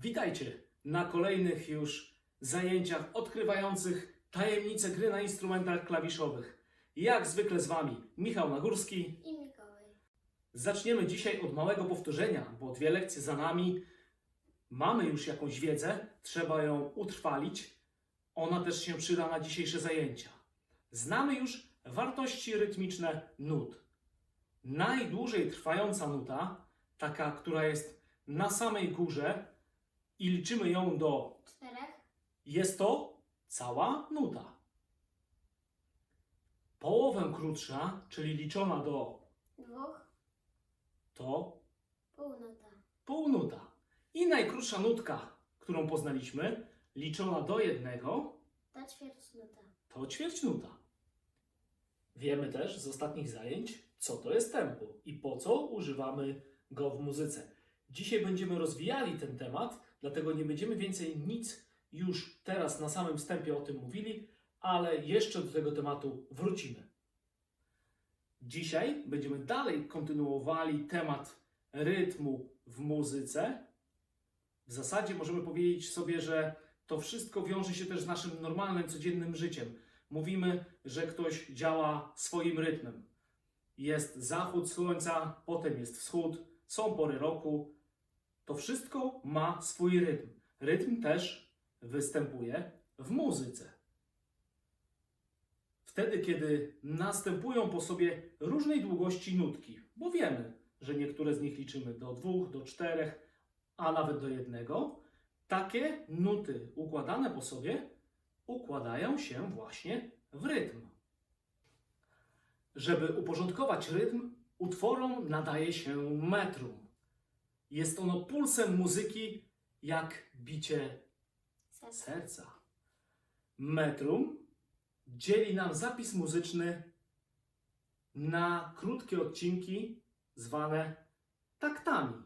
Witajcie na kolejnych już zajęciach odkrywających tajemnice gry na instrumentach klawiszowych. Jak zwykle z Wami Michał Nagórski. I Mikołaj. Zaczniemy dzisiaj od małego powtórzenia, bo dwie lekcje za nami. Mamy już jakąś wiedzę, trzeba ją utrwalić. Ona też się przyda na dzisiejsze zajęcia. Znamy już wartości rytmiczne nut. Najdłużej trwająca nuta, taka, która jest na samej górze i liczymy ją do Czterech. jest to cała nuta. Połowę krótsza, czyli liczona do Dwóch. to Półnuta. półnuta. I najkrótsza nutka, którą poznaliśmy, liczona do jednego, To ćwierćnuta. to ćwierćnuta. Wiemy też z ostatnich zajęć, co to jest tempo i po co używamy go w muzyce. Dzisiaj będziemy rozwijali ten temat, dlatego nie będziemy więcej nic już teraz na samym wstępie o tym mówili, ale jeszcze do tego tematu wrócimy. Dzisiaj będziemy dalej kontynuowali temat rytmu w muzyce. W zasadzie możemy powiedzieć sobie, że to wszystko wiąże się też z naszym normalnym, codziennym życiem. Mówimy, że ktoś działa swoim rytmem. Jest zachód słońca, potem jest wschód, są pory roku. To wszystko ma swój rytm. Rytm też występuje w muzyce. Wtedy, kiedy następują po sobie różnej długości nutki, bo wiemy, że niektóre z nich liczymy do dwóch, do czterech, a nawet do jednego, takie nuty układane po sobie układają się właśnie w rytm. Żeby uporządkować rytm, utworom nadaje się metrum. Jest ono pulsem muzyki jak bicie serca. Metrum dzieli nam zapis muzyczny na krótkie odcinki zwane taktami.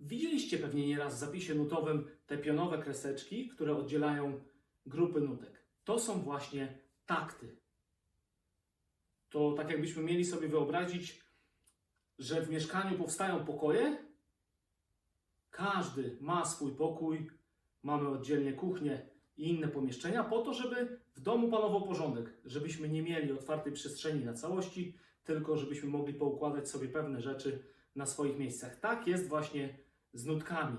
Widzieliście pewnie nieraz w zapisie nutowym te pionowe kreseczki, które oddzielają grupy nutek. To są właśnie takty. To tak jakbyśmy mieli sobie wyobrazić, że w mieszkaniu powstają pokoje. Każdy ma swój pokój, mamy oddzielnie kuchnię i inne pomieszczenia, po to, żeby w domu panował porządek, żebyśmy nie mieli otwartej przestrzeni na całości, tylko żebyśmy mogli poukładać sobie pewne rzeczy na swoich miejscach. Tak jest właśnie z nutkami.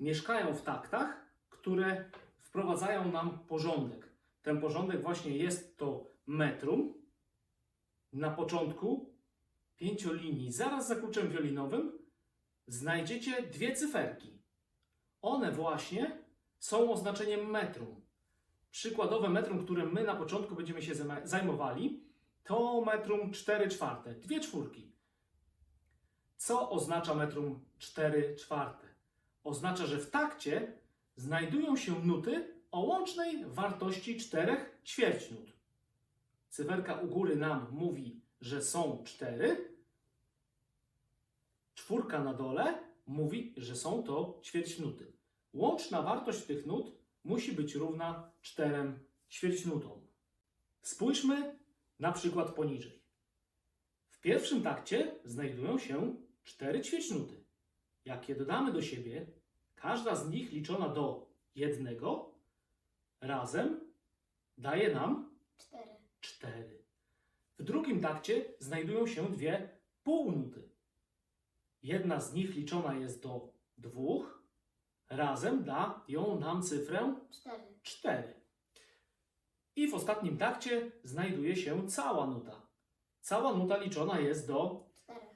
Mieszkają w taktach, które wprowadzają nam porządek. Ten porządek właśnie jest to metrum. Na początku pięciolinii, zaraz za kluczem wiolinowym, znajdziecie dwie cyferki. One właśnie są oznaczeniem metrum. Przykładowe metrum, którym my na początku będziemy się zajmowali, to metrum 4 czwarte, dwie czwórki. Co oznacza metrum 4 czwarte? Oznacza, że w takcie znajdują się nuty o łącznej wartości 4 ćwierćnut. Cyferka u góry nam mówi, że są 4. Czwórka na dole mówi, że są to ćwierćnuty. Łączna wartość tych nut musi być równa 4 ćwierćnutom. Spójrzmy na przykład poniżej. W pierwszym takcie znajdują się 4 ćwierćnuty. Jak je dodamy do siebie, każda z nich liczona do jednego razem daje nam Cztery. 4. W drugim takcie znajdują się dwie półnuty. Jedna z nich liczona jest do dwóch, razem da ją nam cyfrę Cztery. 4. I w ostatnim takcie znajduje się cała nuta. Cała nuta liczona jest do, Czterech.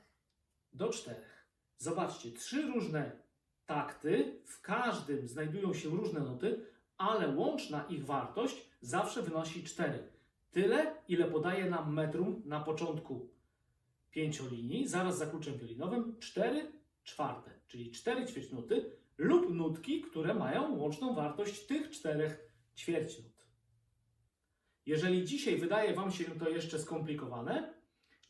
do 4. Zobaczcie, trzy różne takty, w każdym znajdują się różne nuty, ale łączna ich wartość zawsze wynosi 4. Tyle, ile podaje nam metrum na początku pięciolinii, zaraz za kluczem wiolinowym, 4 czwarte, czyli 4 ćwierćnuty lub nutki, które mają łączną wartość tych czterech ćwierćnut. Jeżeli dzisiaj wydaje Wam się to jeszcze skomplikowane,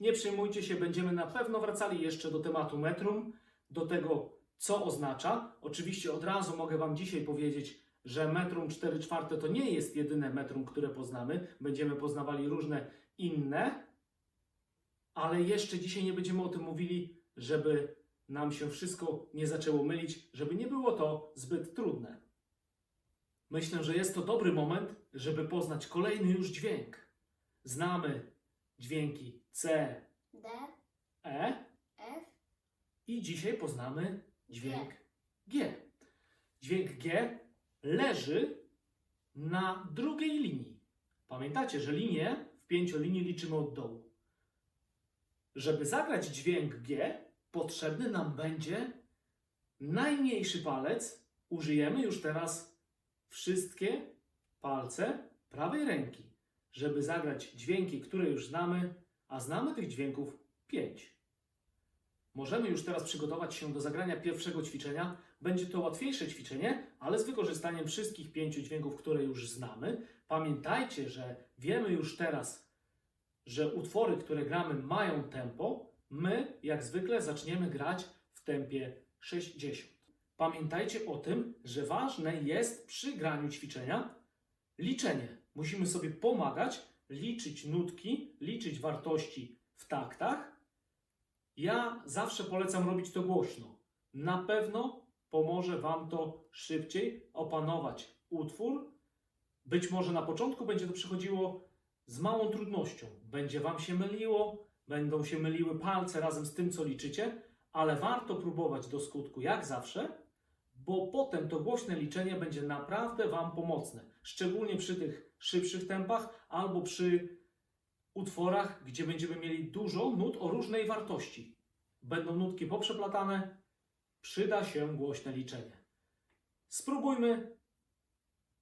nie przejmujcie się, będziemy na pewno wracali jeszcze do tematu metrum, do tego, co oznacza. Oczywiście od razu mogę Wam dzisiaj powiedzieć, że metrum 4 czwarte to nie jest jedyne metrum, które poznamy. Będziemy poznawali różne inne, ale jeszcze dzisiaj nie będziemy o tym mówili, żeby nam się wszystko nie zaczęło mylić, żeby nie było to zbyt trudne. Myślę, że jest to dobry moment, żeby poznać kolejny już dźwięk. Znamy dźwięki C, D, E F, i dzisiaj poznamy dźwięk G. Dźwięk G leży na drugiej linii. Pamiętacie, że linię w pięciolinii liczymy od dołu. Żeby zagrać dźwięk G, potrzebny nam będzie najmniejszy palec. Użyjemy już teraz wszystkie palce prawej ręki, żeby zagrać dźwięki, które już znamy, a znamy tych dźwięków pięć. Możemy już teraz przygotować się do zagrania pierwszego ćwiczenia. Będzie to łatwiejsze ćwiczenie, ale z wykorzystaniem wszystkich pięciu dźwięków, które już znamy. Pamiętajcie, że wiemy już teraz, że utwory, które gramy, mają tempo. My, jak zwykle, zaczniemy grać w tempie 60. Pamiętajcie o tym, że ważne jest przy graniu ćwiczenia liczenie. Musimy sobie pomagać, liczyć nutki, liczyć wartości w taktach. Ja zawsze polecam robić to głośno. Na pewno pomoże Wam to szybciej opanować utwór. Być może na początku będzie to przychodziło z małą trudnością. Będzie Wam się myliło, będą się myliły palce razem z tym, co liczycie, ale warto próbować do skutku, jak zawsze, bo potem to głośne liczenie będzie naprawdę Wam pomocne. Szczególnie przy tych szybszych tempach albo przy utworach, gdzie będziemy mieli dużo nut o różnej wartości. Będą nutki poprzeplatane, przyda się głośne liczenie. Spróbujmy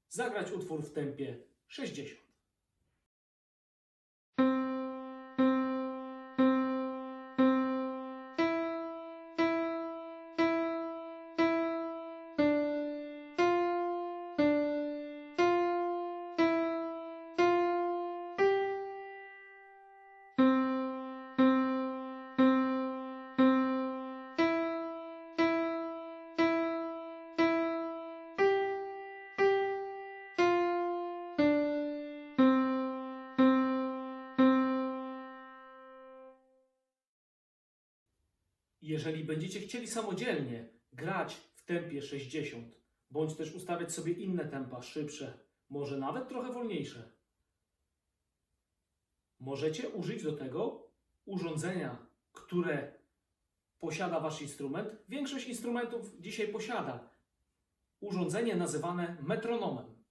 zagrać utwór w tempie 60. Jeżeli będziecie chcieli samodzielnie grać w tempie 60, bądź też ustawiać sobie inne tempa, szybsze, może nawet trochę wolniejsze, możecie użyć do tego urządzenia, które posiada Wasz instrument. Większość instrumentów dzisiaj posiada urządzenie nazywane metronomem.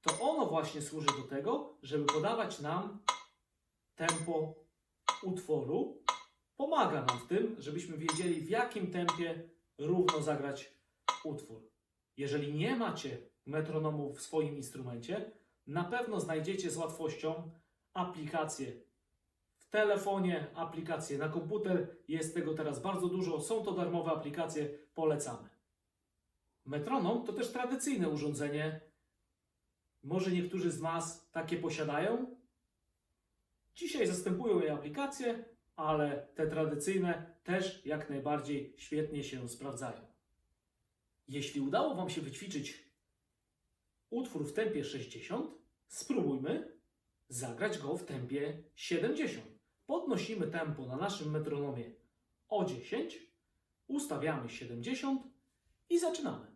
To ono właśnie służy do tego, żeby podawać nam tempo utworu pomaga nam w tym, żebyśmy wiedzieli, w jakim tempie równo zagrać utwór. Jeżeli nie macie metronomu w swoim instrumencie, na pewno znajdziecie z łatwością aplikacje w telefonie, aplikacje na komputer. Jest tego teraz bardzo dużo. Są to darmowe aplikacje, polecamy. Metronom to też tradycyjne urządzenie. Może niektórzy z Was takie posiadają. Dzisiaj zastępują je aplikacje, ale te tradycyjne też jak najbardziej świetnie się sprawdzają. Jeśli udało Wam się wyćwiczyć utwór w tempie 60, spróbujmy zagrać go w tempie 70. Podnosimy tempo na naszym metronomie o 10, ustawiamy 70 i zaczynamy.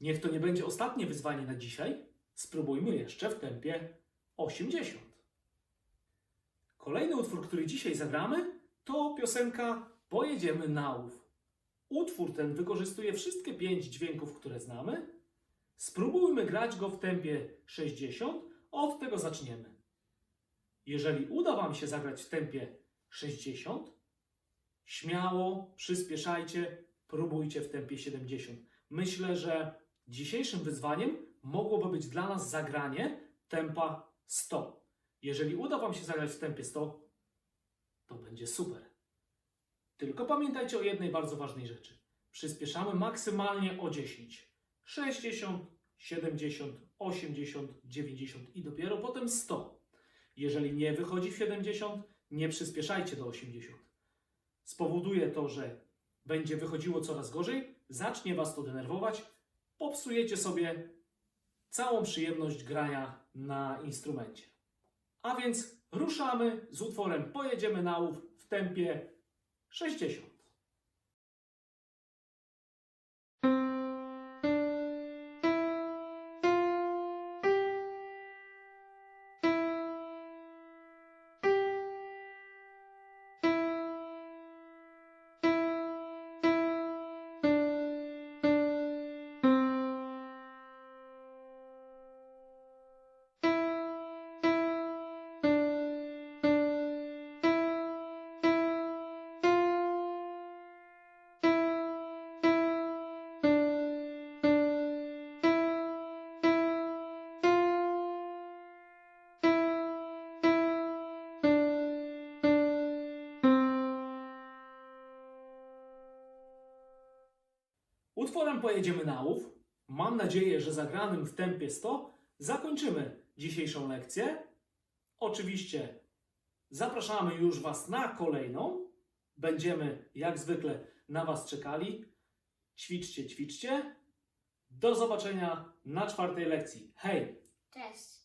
Niech to nie będzie ostatnie wyzwanie na dzisiaj. Spróbujmy jeszcze w tempie 80. Kolejny utwór, który dzisiaj zagramy, to piosenka Pojedziemy na łów. Utwór ten wykorzystuje wszystkie pięć dźwięków, które znamy. Spróbujmy grać go w tempie 60. Od tego zaczniemy. Jeżeli uda Wam się zagrać w tempie 60, śmiało przyspieszajcie, próbujcie w tempie 70. Myślę, że dzisiejszym wyzwaniem mogłoby być dla nas zagranie tempa 100. Jeżeli uda Wam się zagrać w tempie 100, to będzie super. Tylko pamiętajcie o jednej bardzo ważnej rzeczy. Przyspieszamy maksymalnie o 10. 60, 70, 80, 90 i dopiero potem 100. Jeżeli nie wychodzi w 70, nie przyspieszajcie do 80. Spowoduje to, że będzie wychodziło coraz gorzej, zacznie Was to denerwować, popsujecie sobie całą przyjemność grania na instrumencie. A więc ruszamy z utworem Pojedziemy na łów w tempie 60. Utworem pojedziemy na łów. Mam nadzieję, że zagranym w tempie 100 zakończymy dzisiejszą lekcję. Oczywiście zapraszamy już Was na kolejną. Będziemy jak zwykle na Was czekali. Ćwiczcie, ćwiczcie. Do zobaczenia na czwartej lekcji. Hej! Cześć.